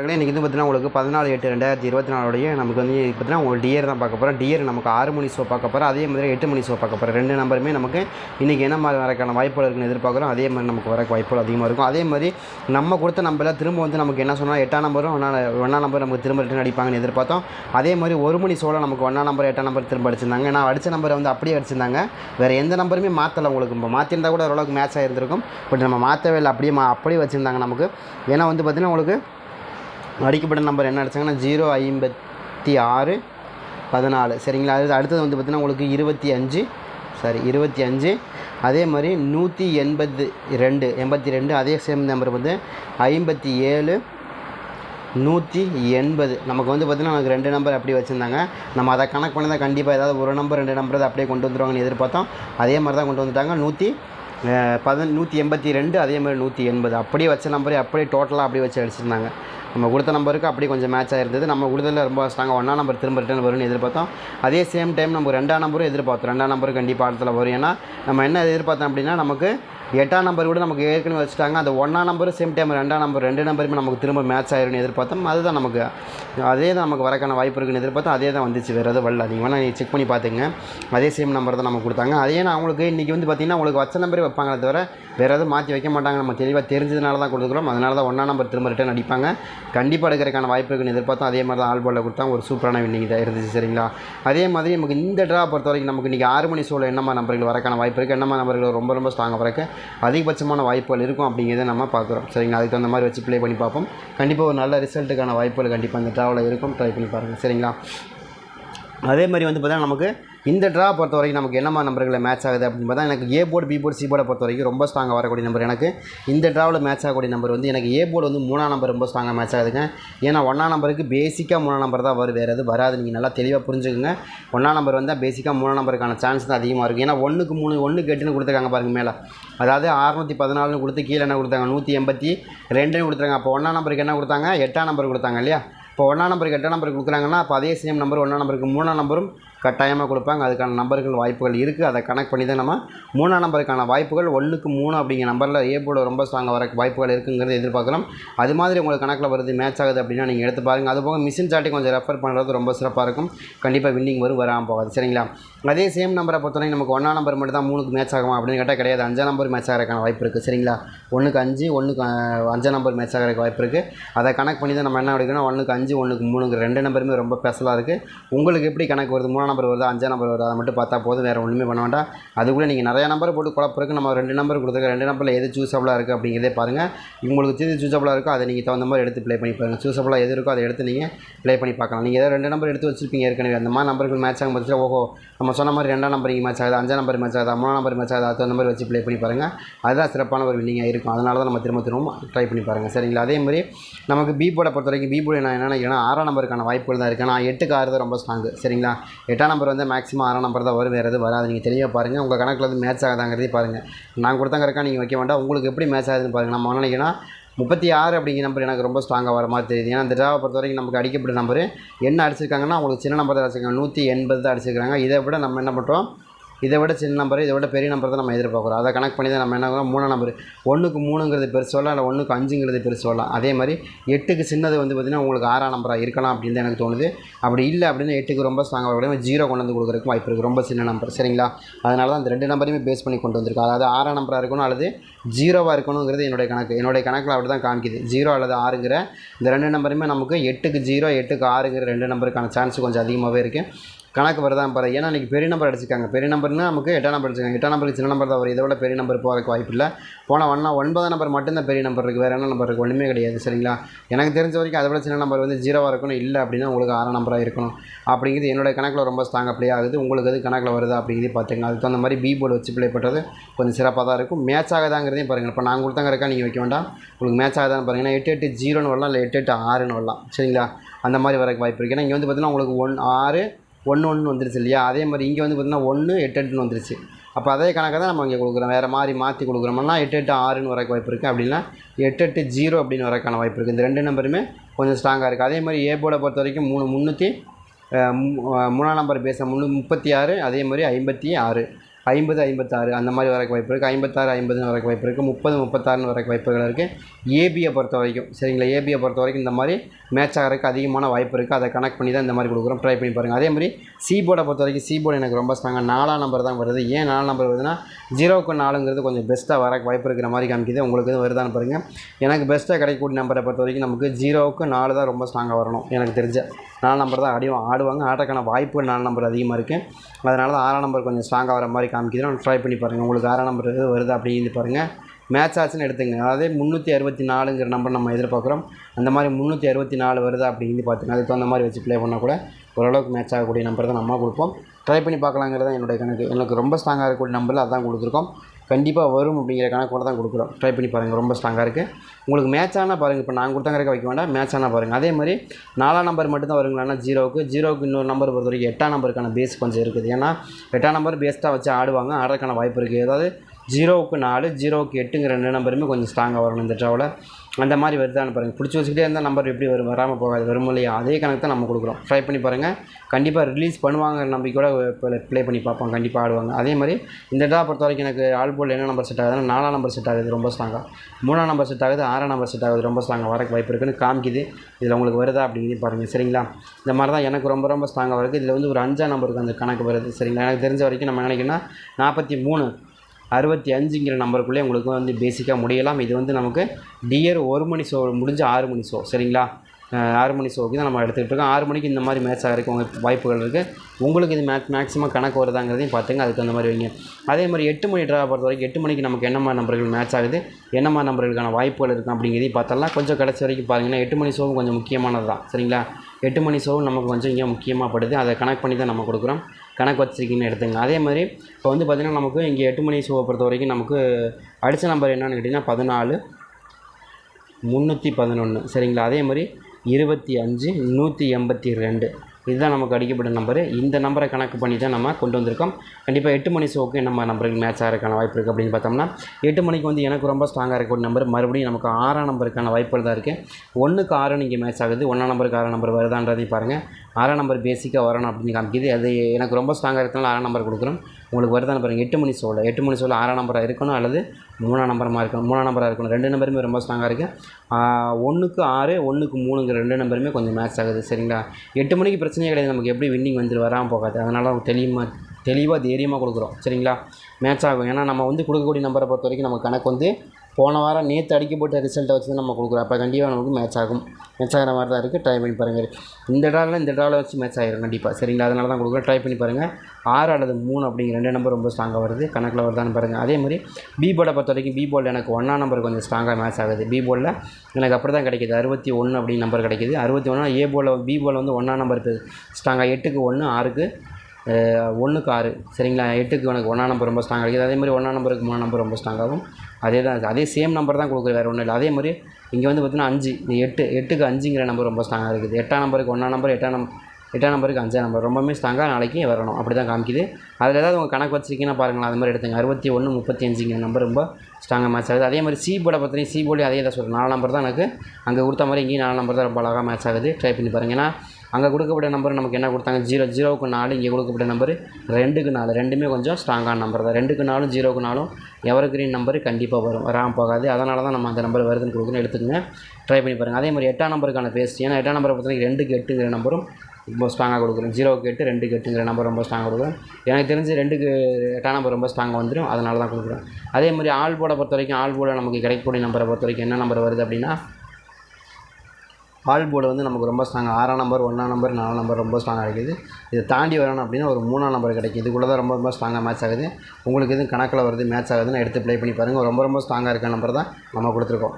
இன்றைக்கி வந்து பார்த்தீங்கன்னா உங்களுக்கு பதினாலு எட்டு ரெண்டாயிரத்தி இருபத்தி நாலுடைய நமக்கு வந்து பார்த்தீங்கன்னா உங்களுக்கு டியர் தான் பார்க்க போகிறோம் டியர் நமக்கு ஆறு மணி ஷோ பார்க்க போகிறோம் அதே மாதிரி எட்டு மணி ஷோ பார்க்க போகிறோம் ரெண்டு நம்பருமே நமக்கு இன்றைக்கி என்ன மாதிரி வரக்கான வாய்ப்புகள் இருக்குன்னு எதிர்பார்க்குறோம். அதே மாதிரி நமக்கு வர வாய்ப்புகள் அதிகமாக இருக்கும். அதே மாதிரி நம்ம கொடுத்த நம்பரில் திரும்ப வந்து நமக்கு என்ன சொன்னால் எட்டாம் நம்பரும் ஒன்றா ஒன்றா நம்பர் நமக்கு திரும்ப ரிட்டன் அடிப்பாங்கன்னு எதிர்பார்த்தோம். அதே மாதிரி ஒரு மணி ஷோவில் நமக்கு ஒன்றா நம்பர் எட்டாம் நம்பர் திரும்ப அடிச்சிருந்தாங்க. நான் அடித்த நம்பரை வந்து அப்படியே அடிச்சிருந்தாங்க. வேறு எந்த நம்பருமே மாற்றலை உங்களுக்கு. இப்போ மாற்றிருந்தா கூட ஓரளவுக்கு மேட்ச் ஆகிருந்திருக்கும் பட் நம்ம மாற்றவே இல்லை. அப்படியே மா அப்படியே வச்சுருந்தாங்க நமக்கு. ஏன்னா வந்து பார்த்திங்கன்னா உங்களுக்கு அடிக்கப்பட்ட நம்பர் என்ன அடிச்சாங்கன்னா ஜீரோ ஐம்பத்தி ஆறு பதினாலு. சரிங்களா? அது அடுத்தது வந்து பார்த்திங்கன்னா உங்களுக்கு இருபத்தி அஞ்சு. சாரி இருபத்தி அஞ்சு. அதே மாதிரி நூற்றி எண்பது ரெண்டு எண்பத்தி ரெண்டு. அதே சேம் நம்பர் வந்து ஐம்பத்தி ஏழு நூற்றி எண்பது. நமக்கு வந்து பார்த்திங்கன்னா நமக்கு ரெண்டு நம்பர் அப்படி வச்சுருந்தாங்க. நம்ம அதை கணக்கு பண்ணி தான் கண்டிப்பாக ஏதாவது ஒரு நம்பர் ரெண்டு நம்பர் அதை அப்படியே கொண்டு வந்துடுவாங்கன்னு எதிர்பார்த்தோம். அதே மாதிரி தான் கொண்டு வந்துட்டாங்க. நூற்றி பதன் நூற்றி எண்பத்தி ரெண்டு அதே மாதிரி நூற்றி எண்பது. அப்படியே வச்ச நம்பரே அப்படியே டோட்டலாக அப்படியே வச்சு அடிச்சிருந்தாங்க. நம்ம கொடுத்த நம்பருக்கு அப்படி கொஞ்சம் மேட்ச் ஆகிருந்தது நம்ம கொடுத்ததில் ரொம்ப ஸ்ட்ராங்காக ஒன்றா நம்பர் திரும்ப ரிட்டர்ன் வரும்னு எதிர்பார்த்தோம். அதே சேம் டைம் நம்ம ரெண்டாம் நம்பரும் எதிர்பார்த்தோம். ரெண்டாம் நம்பரும் கண்டிப்பாக இடத்துல வரும். ஏன்னா நம்ம என்ன எதிர்பார்த்தோம் அப்படின்னா நமக்கு எட்டாம் நம்பர் கூட நமக்கு ஏற்கனவே வச்சுட்டாங்க. அந்த ஒன்றாம் நம்பரும் சேம் டைம் ரெண்டாம் நம்பர் ரெண்டு நம்பருமே நமக்கு திரும்ப மேட்ச் ஆயிரும்னு எதிர்பார்த்தோம். அதுதான் நமக்கு அதே தான் நமக்கு வரக்கான வாய்ப்பு இருக்குன்னு எதிர்பார்த்தோம். அதே தான் வந்துச்சு. வேறு எதுவும் வரல. நீங்கள் வேணால் செக் பண்ணி பார்த்துங்க அதே சேம் நம்பர் தான் நமக்கு கொடுத்தாங்க. அதே நான் அவங்களுக்கு இன்றைக்கி வந்து பார்த்திங்கன்னா உங்களுக்கு வச்ச நம்பரே வைப்பாங்களே தவிர வேறு எதுவும் மாற்றி வைக்க மாட்டாங்க. நம்ம தெளிவாக தெரிஞ்சதுனால தான் கொடுக்குறோம் அதனால தான் ஒன்றா நம்பர் திரும்ப ரிட்டர்ன் அடிப்பாங்க. கண்டிப்பாக எடுக்கிறதுக்கான வாய்ப்பு இருக்குன்னு எதிர்பார்த்தோம். அதே மாதிரி தான் ஆல் பாலில் ஒரு சூப்பரான வின்னிங் தான் இருந்துச்சு. சரிங்களா? அதே மாதிரி நமக்கு இந்த ட்ரா பொறுத்த வரைக்கும் நமக்கு இன்றைக்கி ஆறு மணி ஷோவில் என்னம்மா நம்பர்கள் வரக்கான வாய்ப்பு இருக்குது என்னம்மா நம்பர்கள் ரொம்ப ரொம்ப ஸ்ட்ராங்காக வரக்கு? அதிகபட்சமான வாய்ப்புகள் இருக்கும் அப்படிங்கிறத நம்ம பார்க்குறோம். சரிங்களா? அதுக்கு தகுந்த மாதிரி வச்சு ப்ளே பண்ணி பார்ப்போம். கண்டிப்பாக ஒரு நல்ல ரிசல்ட்டுக்கான வாய்ப்புகள் கண்டிப்பாக இந்த ட்ராவலில் இருக்கும். ட்ரை பண்ணி பாருங்கள் சரிங்களா? அதே மாதிரி வந்து பார்த்தீங்கன்னா நமக்கு இந்த ட்ரா பொறுத்த வரைக்கும் நமக்கு என்னமா நம்பர்களை மேட்ச் ஆகுது அப்படின்னு பார்த்தா எனக்கு A board B board C போர்டை பொறுத்த வரைக்கும் ரொம்ப ஸ்ட்ராங்காக வரக்கூடிய நம்பர் எனக்கு இந்த ட்ராவில் மேட்ச் ஆகக்கூடிய நம்பர் வந்து எனக்கு ஏ போர்டு வந்து மூணாம் நம்பர் ரொம்ப ஸ்ட்ராங்காக மேட்ச் ஆகுதுங்க. ஏன்னா ஒன்றாம் நம்பருக்கு பேசிக்காக மூணாம் நம்பர் தான் வரும். வேறு எது வராது. நீங்கள் நல்லா தெளிவாக புரிஞ்சுக்கோங்க. ஒன்றாம் நம்பர் வந்தால் பேசிக்காக மூணாம் நம்பருக்கான சான்ஸ் தான் அதிகமாக இருக்கும். ஏன்னா ஒன்றுக்கு மூணு ஒன்றுக்கு எட்டுன்னு கொடுத்துருக்காங்க பாருங்க மேலே. அதாவது அறுநூற்றி பதினாலுன்னு கொடுத்து கீழே என்ன கொடுத்தாங்க? நூற்றி எண்பத்தி ரெண்டுன்னு கொடுத்துருக்காங்க. அப்போ ஒன்றாம் நம்பருக்கு என்ன கொடுத்தாங்க? எட்டாம் நம்பர் கொடுத்தாங்க இல்லையா? இப்போ ஒன்றாம் நம்பருக்கு எட்டாம் நம்பருக்கு கொடுக்குறாங்கன்னா அப்போ அதே சேம் நம்பர் ஒன்றாம் நம்பருக்கு மூணாம் நம்பரும் கட்டாயமாக கொடுப்பாங்க. அதுக்கான நம்பர்கள் வாய்ப்புகள் இருக்குது அதை கனெக்ட் பண்ணி தான் நம்ம மூணாம் நம்பருக்கான வாய்ப்புகள் ஒன்றுக்கு மூணு அப்படிங்கிற நம்பரில் ஏ போர்டு ரொம்ப ஸ்ட்ராங்காக வர வாய்ப்புகள் இருக்குங்கிறது எதிர்பார்க்கலாம் அது மாதிரி உங்களுக்கு கணக்கில் வருது மேட்ச் ஆகுது அப்படின்னா நீங்கள் எடுத்து பாருங்கள் அதுபோக மிஷின் சாட்டி கொஞ்சம் ரெஃபர் பண்ணுறது ரொம்ப சிறப்பாக இருக்கும். கண்டிப்பாக வின்னிங் வரும் வராமல் போகாது. சரிங்களா? அதே சேம் நம்பரை பொறுத்தவரைக்கும் நமக்கு ஒன்றாம் நம்பர் மட்டும் தான் மூணுக்கு மேட்ச் ஆகுமா அப்படின்னு கேட்டால் கிடையாது. அஞ்சாம் நம்பர் மேட்ச் ஆகிறதுக்கான வாய்ப்பு இருக்குது சரிங்களா? ஒன்றுக்கு அஞ்சு ஒன்றுக்கு அஞ்சாம் நம்பர் மேட்ச் ஆகிறதுக்கு வாய்ப்பு இருக்குது அதை கணக்கு பண்ணி தான் நம்ம என்ன எடுக்கணும்? ஒன்றுக்கு அஞ்சு ஒன்றுக்கு மூணுங்கிற ரெண்டு நம்பருமே ரொம்ப ஸ்பெஷலாக இருக்குது உங்களுக்கு எப்படி கணக்கு வருது? மூணாம் நம்பர் வருது அஞ்சாம் நம்பர் வருதா அதை மட்டும் பார்த்தா போதும் வேறு ஒன்றுமே பண்ண வேண்டாம். அதுக்குள்ளே நீங்கள் நிறைய நம்பர் போட்டு குழப்பிறக்கு நம்ம ரெண்டு நம்பர் கொடுத்துருக்க ரெண்டு நம்பரில் எது சூஸபிளாக இருக்குது அப்படிங்கிறதே பாருங்கள் உங்களுக்கு எது சூஸபிளாக இருக்கோ அதை நீங்கள் தகுந்த மாதிரி எடுத்து ப்ளே பண்ணி பாருங்கள் சூஸபிளாக எது இருக்கோ அதை எடுத்து நீங்கள் ப்ளே பண்ணி பார்க்கலாம். நீங்கள் ஏதாவது ரெண்டு நம்பர் எடுத்து வச்சிருப்பீங்க ஏற்கனவே. அந்த மாதிரி நம்பர்கள் மேட்ச் ஆகும் பட்சத்தில் ஓஹோ நம்ம சொன்ன மாதிரி ரெண்டாம் நம்பர் இங்கே மேட்ச் ஆகுது அஞ்சாம் நம்பர் மேட்ச் ஆகுது மூணாம் நம்பர் மேட்ச் ஆகுது அது மாதிரி வச்சு ப்ளே பண்ணி பாருங்கள் அதுதான் சிறப்பான ஒரு வின்னிங்காக இருக்கும். அதனால தான் நம்ம திரும்ப திரும்ப ட்ரை பண்ணி பாருங்கள் சரிங்களா? அதே மாதிரி நமக்கு பி போர்டை பொறுத்த வரைக்கும் பி போர்டு நான் என்ன நினைக்கிறேன்னா ஆறாம் நம்பருக்கான வாய்ப்புகள் தான் இருக்குது நான் எட்டுக்கு ஆறு தான் ரொம்ப ஸ்ட்ராங்கு சரிங்களா? எட்டாம் நம்பர் வந்து மேக்ஸிமம் ஆறாம் நம்பர் தான் வரும். வேறு எதுவும் வராது. நீங்கள் தெளிவாக பாருங்கள் உங்கள் கணக்கில் வந்து மேட்ச் ஆகுதாங்கிறதே பாருங்கள் நான் கொடுத்தாங்க இருக்கா நீங்கள் வைக்க வேண்டாம். உங்களுக்கு எப்படி மேட்ச் ஆகுதுன்னு பாருங்கள் நம்ம என்ன முப்பத்தி ஆறு அப்படிங்கிற நம்பர் எனக்கு ரொம்ப ஸ்ட்ராங்காக வர மாதிரி தெரியுது. ஏன்னா இந்த ட்ராவை பொறுத்த வரைக்கும் நமக்கு அடிக்கப்பட்ட நம்பர் என்ன அடிச்சிருக்காங்கன்னா உங்களுக்கு சின்ன நம்பர் தான் அடிச்சிருக்காங்க. நூற்றி எண்பது தான் அடிச்சிருக்காங்க. இதை விட நம்ம என்ன பண்ணுறோம் இதை விட சின்ன நம்பர் இதை விட பெரிய நம்பர் தான் நம்ம எதிர்பார்க்குறோம். அதை கணக்கு பண்ணி தான் நம்ம என்ன பண்ணுறோம் மூணு நம்பர் ஒன்றுக்கு மூணுங்கிறது பெருசு சொல்லலாம் இல்லை ஒன்றுக்கு அஞ்சுங்கிறது பெருசு சொல்லலாம் அதே மாதிரி எட்டுக்கு சின்னது வந்து பார்த்திங்கன்னா உங்களுக்கு ஆறாம் நம்பராக இருக்கலாம் அப்படின்னு தான் எனக்கு தோணுது. அப்படி இல்லை அப்படின்னா எட்டுக்கு ரொம்ப ஸ்ட்ராங்காக இருக்கணும் ஜீரோ கொண்டு வந்து கொடுக்குறதுக்கு வாய்ப்பு இருக்குது ரொம்ப சின்ன நம்பர் சரிங்களா? அதனால தான் அந்த ரெண்டு நம்பரையுமே பேஸ் பண்ணி கொண்டு வந்திருக்கோம் அதாவது ஆறாம் நம்பராக இருக்கணும் அல்லது ஜீரோவாக இருக்கணுங்கிறது என்னுடைய கணக்கு. என்னுடைய கணக்கில் அப்படி தான் காமிக்குது. ஜீரோ அல்லது ஆறுங்கிற இந்த ரெண்டு நம்பருமே நமக்கு எட்டுக்கு ஜீரோ எட்டுக்கு ஆறுங்கிற ரெண்டு நம்பருக்கான சான்ஸ் கொஞ்சம் அதிகமாகவே இருக்குது கணக்கு வருதான் பாரு. ஏன்னா இன்றைக்கி பெரிய நம்பர் அடிச்சிருக்காங்க. பெரிய நம்பர்னா நமக்கு எட்டாம் நம்பர் அடிச்சிருக்காங்க. எட்டாம் நம்பருக்கு சின்ன நம்பர் தான் வரும். இதை விட பெரிய நம்பர் போகிறதுக்கு வாய்ப்பு இல்லை. போனால் ஒன்றா ஒன்பதாம் நம்பர் மட்டும்தான் பெரிய நம்பர் இருக்குது வேறு என்ன நம்பர் இருக்குது ஒன்றுமே கிடையாது. சரிங்களா? எனக்கு தெரிஞ்ச வரைக்கும் அதை விட சின்ன நம்பர் வந்து ஜீரோவாக இருக்கணும். இல்லை அப்படின்னா உங்களுக்கு ஆறாம் நம்பராக இருக்கணும். அப்படிங்கிறது என்னோட கணக்கில் ரொம்ப ஸ்ட்ராங்காக ப்ளே ஆகுது. உங்களுக்கு அது கணக்கில் வருது அப்படிங்கிறது பார்த்துங்க அதுக்கு தகுந்த மாதிரி பி போர்டு வச்சு ப்ளே பண்ணுறது கொஞ்சம் சிறப்பாக தான் இருக்கும். மேட்ச் ஆகாதாங்கிறதையும் பாருங்கள். இப்போ நான் கொடுத்தாங்க இருக்கா நீங்கள் வைக்க வேண்டாம். உங்களுக்கு மேட்ச் ஆகுதான்னு பாருங்கன்னா எட்டு எட்டு ஜீரோன்னு வரலாம். இல்லை எட்டு எட்டு ஆறுன்னு வரலாம். சரிங்களா? அந்த மாதிரி வரக்கு வாய்ப்பு இருக்குது ஏன்னா இங்கே வந்து பார்த்தீங்கன்னா உங்களுக்கு ஒன் ஆறு ஒன்று ஒன்று வந்துருச்சு இல்லையா? அதே மாதிரி இங்கே வந்து பார்த்திங்கன்னா ஒன்று எட்டு எட்டுன்னு வந்துருச்சு. அப்போ அதே கணக்கை தான் நம்ம இங்கே கொடுக்குறோம். வேறு மாதிரி மாற்றி கொடுக்குறோம்னா எட்டு எட்டு ஆறுன்னு வரக்கு வாய்ப்பு இருக்குது அப்படின்னா எட்டு எட்டு ஜீரோ அப்படின்னு வரக்கான வாய்ப்பு இருக்குது இந்த ரெண்டு நம்பருமே கொஞ்சம் ஸ்ட்ராங்காக இருக்குது அதே மாதிரி ஏ போர்டை பொறுத்த வரைக்கும் மூணு முந்நூற்றி மூணாம் நம்பர் பேச முந்நூ முப்பத்தி ஆறு அதே மாதிரி ஐம்பத்தி ஆறு. ஐம்பது ஐம்பத்தாறு அந்த மாதிரி வரக்கு வாய்ப்பு இருக்குது ஐம்பத்தாறு ஐம்பதுன்னு வரக்கு வாய்ப்பு இருக்குது முப்பது முப்பத்தாறுன்னு வரக்கு வாய்ப்புகள் இருக்குது ஏபியை பொறுத்த வரைக்கும் சரிங்களா? ஏபியை பொறுத்த வரைக்கும் இந்த மாதிரி மேட்ச் ஆகிறதுக்கு அதிகமான வாய்ப்பு இருக்குது அதை கனெக்ட் பண்ணி தான் இந்த மாதிரி கொடுக்குறோம். ட்ரை பண்ணி பாருங்கள் அதே மாதிரி சி போர்டை பொறுத்த வரைக்கும் சி போர்டு எனக்கு ரொம்ப ஸ்ட்ராங்காக நாலாம் நம்பர் தான் வருது. ஏன் நாலாம் நம்பர் வருதுன்னா ஜீரோக்கு நாலுங்கிறது கொஞ்சம் பெஸ்ட்டாக வர வாய்ப்பு இருக்கிற மாதிரி காமிக்குது. உங்களுக்கு இது வருதான்னு பாருங்கள் எனக்கு பெஸ்ட்டாக கிடைக்கக்கூடிய நம்பரை பொறுத்த வரைக்கும் நமக்கு ஜீரோவுக்கு நாலு தான் ரொம்ப ஸ்ட்ராங்காக வரணும். எனக்கு தெரிஞ்ச நாலு நம்பர் தான் அடியும் ஆடுவாங்க. ஆட்டக்கான வாய்ப்புகள் நாலு நம்பர் அதிகமாக இருக்குது அதனால தான் ஆறாம் நம்பர் கொஞ்சம் ஸ்ட்ராங்காக வர மாதிரி காமிக்குது. ட்ரை பண்ணி பாருங்கள் உங்களுக்கு ஆறாம் நம்பர் வருது அப்படின்னு பாருங்கள் மேட்ச் ஆச்சுன்னு எடுத்துங்க அதாவது முந்நூற்றி அறுபத்தி நாலுங்கிற நம்பர் நம்ம எதிர்பார்க்குறோம். அந்த மாதிரி முந்நூற்றி அறுபத்தி நாலு வருதா அப்படின்னு பார்த்துங்க அதுக்கு தகுந்த மாதிரி வச்சு ப்ளே பண்ணால் கூட ஓரளவுக்கு மேட்ச் ஆகக்கூடிய நம்பர் தான் நம்ம கொடுப்போம். ட்ரை பண்ணி பார்க்கலாங்கிறது தான் என்னுடைய கணக்கு. எனக்கு ரொம்ப ஸ்ட்ராங்காக இருக்கக்கூடிய நம்பரில் அதான் கொடுத்துருக்கோம். கண்டிப்பாக வரும் அப்படிங்கிற கணக்கோட தான் கொடுக்குறோம். ட்ரை பண்ணி பாருங்கள் ரொம்ப ஸ்ட்ராங்காக இருக்குது உங்களுக்கு மேட்ச் ஆனால் பாருங்கள் இப்போ நாங்கள் கொடுத்தாங்க வைக்க வேண்டாம் மேட்ச் ஆனால் பாருங்கள் அதே மாதிரி நாலாம் நம்பர் மட்டும் தான் வருங்களான்னா ஜீரோவுக்கு ஜீரோவுக்கு இன்னொரு நம்பர் பொறுத்த வரைக்கும் எட்டாம் நம்பருக்கான பேஸ் கொஞ்சம் இருக்குது. ஏன்னா எட்டாம் நம்பர் பேஸ்ட்டாக வச்சு ஆடுவாங்க ஆடுறதுக்கான வாய்ப்பு இருக்குது ஏதாவது ஜீரோவுக்கு நாலு ஜீரோவுக்கு எட்டுங்கிற ரெண்டு நம்பருமே கொஞ்சம் ஸ்ட்ராங்காக வரணும் இந்த ட்ராவில் அந்த மாதிரி வருதான்னு பாருங்கள் பிடிச்சி வச்சுக்கிட்டே இருந்தால் நம்பர் எப்படி வரும் வராமல் போகாது. வரும் இல்லையா? அதே கணக்கு தான் நம்ம கொடுக்குறோம். ட்ரை பண்ணி பாருங்கள் கண்டிப்பாக ரிலீஸ் பண்ணுவாங்க நம்பிக்கையோட ப்ளே பண்ணி பார்ப்போம். கண்டிப்பாக ஆடுவாங்க. அதே மாதிரி இந்த ட்ரா பொறுத்த வரைக்கும் எனக்கு ஆல் போல் என்ன நம்பர் செட் ஆகுதுன்னா நாலாம் நம்பர் செட் ஆகுது ரொம்ப ஸ்ட்ராங்காக மூணாம் நம்பர் செட் ஆகுது ஆறாம் நம்பர் செட் ஆகுது ரொம்ப ஸ்ட்ராங்காக வரக்கு வாய்ப்பு இருக்குன்னு காமிக்குது. இதில் உங்களுக்கு வருதா அப்படிங்கிறது பாருங்கள் சரிங்களா? இந்த மாதிரி தான் எனக்கு ரொம்ப ரொம்ப ஸ்ட்ராங்காக வருது இதில் வந்து ஒரு அஞ்சாம் நம்பருக்கு அந்த கணக்கு வருது சரிங்களா? எனக்கு தெரிஞ்ச வரைக்கும் நம்ம நினைக்கணும்னா நாற்பத்தி மூணு அறுபத்தி அஞ்சுங்கிற நம்பருக்குள்ளே உங்களுக்கு வந்து பேசிக்காக முடியலாம். இது வந்து நமக்கு டியர் ஒரு மணி ஷோ முடிஞ்சு ஆறு மணி ஷோ சரிங்களா? ஆறு மணி ஷோக்கு தான் நம்ம எடுத்துக்கிட்டு இருக்கோம். ஆறு மணிக்கு இந்த மாதிரி மேட்ச் ஆகிறதுக்கு உங்களுக்கு வாய்ப்புகள் இருக்குது உங்களுக்கு இது மேக் மேக்ஸிமம் கணக்கு வருதாங்கிறதையும் பார்த்துங்க. அதுக்கு அந்த மாதிரி வைங்க. அதே மாதிரி எட்டு மணி ட்ரா பொறுத்த வரைக்கும் எட்டு மணிக்கு நமக்கு என்ன மாதிரி நம்பர்கள் மேட்ச் ஆகுது? என்ன மாதிரி நம்பர்களுக்கான வாய்ப்புகள் இருக்குது அப்படிங்கிறதையும் பார்த்தலாம் கொஞ்சம் கடைசி வரைக்கும் பாருங்கன்னா எட்டு மணி ஷோவும் கொஞ்சம் முக்கியமானது தான். சரிங்களா? எட்டு மணி ஷோவும் நமக்கு கொஞ்சம் இங்கே முக்கியமாக படுது அதை கனெக்ட் பண்ணி தான் நம்ம கொடுக்குறோம். கணக்கு வச்சுருக்கீங்கன்னு எடுத்துங்க. அதே மாதிரி இப்போ வந்து பார்த்திங்கன்னா நமக்கு இங்கே எட்டு மணி ஷோவை பொறுத்த வரைக்கும் நமக்கு அடித்த நம்பர் என்னென்னு கேட்டிங்கன்னா பதினாலு முந்நூற்றி பதினொன்று சரிங்களா? அதே மாதிரி இருபத்தி அஞ்சு நூற்றி எண்பத்தி ரெண்டு. இதுதான் நமக்கு அடிக்கப்பட்ட நம்பரு இந்த நம்பரை கணக்கு பண்ணி தான் நம்ம கொண்டு வந்திருக்கோம். கண்டிப்பாக எட்டு மணி ஷோக்கு நம்ம நம்பருக்கு மேட்ச் ஆகிறதுக்கான வாய்ப்பு இருக்குது அப்படின்னு பார்த்தோம்னா எட்டு மணிக்கு வந்து எனக்கு ரொம்ப ஸ்ட்ராங்காக இருக்கக்கூடிய நம்பர் மறுபடியும் நமக்கு ஆறாம் நம்பருக்கான வாய்ப்புகள் தான் இருக்குது ஒன்றுக்கு ஆறு இங்கே மேட்ச் ஆகுது ஒன்றாம் நம்பருக்கு ஆறாம் நம்பர் வருதான்றதையும் பாருங்கள் ஆறாம் நம்பர் பேசிக்காக வரணும் அப்படின்னு காமிக்கிது. அது எனக்கு ரொம்ப ஸ்ட்ராங்காக இருக்கனால ஆறாம் நம்பர் கொடுக்குறோம் உங்களுக்கு வருதான்னு பாருங்கள் எட்டு மணி சோழ எட்டு மணி சோழ ஆறாம் நம்பராக இருக்கணும் அல்லது மூணாம் நம்பரமாக இருக்கணும். மூணாம் நம்பராக இருக்கணும். ரெண்டு நம்பருமே ரொம்ப ஸ்ட்ராங்காக இருக்குது ஒன்றுக்கு ஆறு ஒன்றுக்கு மூணுங்கிற ரெண்டு நம்பருமே கொஞ்சம் மேட்ச் ஆகுது. சரிங்களா? எட்டு மணிக்கு பிரச்சனையே கிடையாது. நமக்கு எப்படி வின்னிங் வந்துட்டு வராமல் போகாது. அதனால் தெளிவாக தெளிவாக தைரியமாக கொடுக்குறோம். சரிங்களா? மேட்ச் ஆகும். ஏன்னா நம்ம வந்து கொடுக்கக்கூடிய நம்பரை பொறுத்த வரைக்கும் நம்ம கணக்கு வந்து போன வாரம் நேற்று அடிக்கப்பட்ட ரிசல்ட்டை வச்சு தான் நம்ம கொடுக்குறோம். அப்போ கண்டிப்பாக நமக்கு மேட்ச் ஆகும். மேட்ச் ஆகிற மாதிரி தான் இருக்குது ட்ரை பண்ணி பாருங்கள் இந்த ட்ராவில் இந்த ட்ராவில் வச்சு மேட்ச் ஆகிரும் கண்டிப்பாக சரிங்களா? அதனால தான் கொடுக்குறோம். ட்ரை பண்ணி பாருங்கள் ஆறு அல்லது மூணு அப்படிங்கிற ரெண்டு நம்பர் ரொம்ப ஸ்ட்ராங்காக வருது. கணக்கில் வருதான்னு பாருங்கள் அதே மாதிரி பி போர்டை பொறுத்த வரைக்கும் பி போர்டில் எனக்கு ஒன்றாம் நம்பர் கொஞ்சம் ஸ்ட்ராங்காக மேட்ச் ஆகுது. பி போர்டில் எனக்கு அப்படி தான் கிடைக்கிது. அறுபத்தி ஒன்று அப்படின்னு நம்பர் கிடைக்கிது. அறுபத்தி ஒன்று ஏ போர்டில் பி போர்டில் வந்து ஒன்றாம் நம்பர் ஸ்ட்ராங்காக எட்டுக்கு ஒன்று ஆறுக்கு ஒன்றுக்கு ஆறு. சரிங்களா? எட்டுக்கு எனக்கு ஒன்றாம் நம்பர் ரொம்ப ஸ்ட்ராங் கிடைக்குது. அதே மாதிரி ஒன்றாம் நம்பருக்கு மூணு நம்பர் ரொம்ப ஸ்ட்ராங்காகும் அதே தான் அதே சேம் நம்பர் தான் கொடுக்குறது வேறு ஒன்றும் இல்லை. அதே மாதிரி இங்கே வந்து பார்த்தீங்கன்னா அஞ்சு எட்டு எட்டுக்கு அஞ்சுங்கிற நம்பர் ரொம்ப ஸ்ட்ராங்காக இருக்குது. எட்டாம் நம்பருக்கு ஒன்றாம் நம்பர் எட்டாம் நம்பர் எட்டாம் நம்பருக்கு அஞ்சாம் நம்பர் ரொம்பவுமே ஸ்ட்ராங்காக நாளைக்கு வரணும். அப்படி தான் காமிக்குது. அதில் ஏதாவது உங்கள் கணக்கு வச்சிருக்கீங்கன்னா பாருங்களேன் அது மாதிரி எடுத்துங்க. அறுபத்தி ஒன்று முப்பத்தி அஞ்சுங்கிற நம்பர் ரொம்ப ஸ்ட்ராங்காக மேட்ச் ஆகுது. அதே மாதிரி சி போர்டை பார்த்தீங்கன்னா சி போர்டு அதே தான் சொல்கிறேன் நாலு நம்பர் தான் எனக்கு. அங்கே கொடுத்த மாதிரி இங்கேயும் நாலு நம்பர் தான் ரொம்ப அழகாக மேட்ச் ஆகுது. ட்ரை பண்ணி பாருங்க. ஏன்னா அங்கே கொடுக்கப்பட்ட நம்பர் நமக்கு என்ன கொடுத்தாங்க? ஜீரோ ஜீரோவுக்கு நாலு இங்கே கொடுக்கப்பட்ட நம்பர் ரெண்டுக்கு நாலு. ரெண்டுமே கொஞ்சம் ஸ்ட்ராங்கான நம்பர் தான். ரெண்டுக்கு நாலும் ஜீரோக்கு நாலும் எவர் கிரீன் நம்பர் கண்டிப்பாக வரும். வராமல் போகாது. அதனால தான் நம்ம அந்த நம்பர் வருதுன்னு கொடுக்குன்னு எடுத்துக்கங்க. ட்ரை பண்ணி பாருங்கள் அதே மாதிரி எட்டாம் நம்பருக்கான பேஸ்ட் ஏன்னா எட்டாம் நம்பரை பொறுத்தவரைக்கும் ரெண்டுக்கு எட்டுங்கிற நம்பரும் ரொம்ப ஸ்ட்ராங்காக கொடுக்குறோம். ஜீரோ எட்டு ரெண்டுக்கு எட்டுங்கிற நம்பர் ரொம்ப ஸ்ட்ராங்காக கொடுக்குறோம். எனக்கு தெரிஞ்சு ரெண்டுக்கு எட்டாம் நம்பர் ரொம்ப ஸ்ட்ராங்காக வந்துடும் அதனால தான் கொடுக்குறோம். அதே மாதிரி ஆல் போர்டை பொறுத்த வரைக்கும் ஆல் போர்டை நமக்கு கிடைக்கக்கூடிய நம்பரை பொறுத்த வரைக்கும் என்ன நம்பர் வருது அப்படின்னா பால் போர்டு வந்து நமக்கு ரொம்ப ஸ்ட்ராங் ஆறாம் நம்பர் ஒன்றாம் நம்பர் நாலாம் நம்பர் ரொம்ப ஸ்ட்ராங்காக இருக்குது. இதை தாண்டி வரணும் அப்படின்னா ஒரு மூணாம் நம்பர் கிடைக்கும் இதுக்குள்ளே தான் ரொம்ப ரொம்ப ஸ்ட்ராங்காக மேட்ச் ஆகுது. உங்களுக்கு எதுவும் கணக்கில் வருது மேட்ச் ஆகுதுன்னு எடுத்து ப்ளே பண்ணி பாருங்கள் ரொம்ப ரொம்ப ஸ்ட்ராங்காக இருக்க நம்பர் தான் நம்ம கொடுத்துருக்கோம்.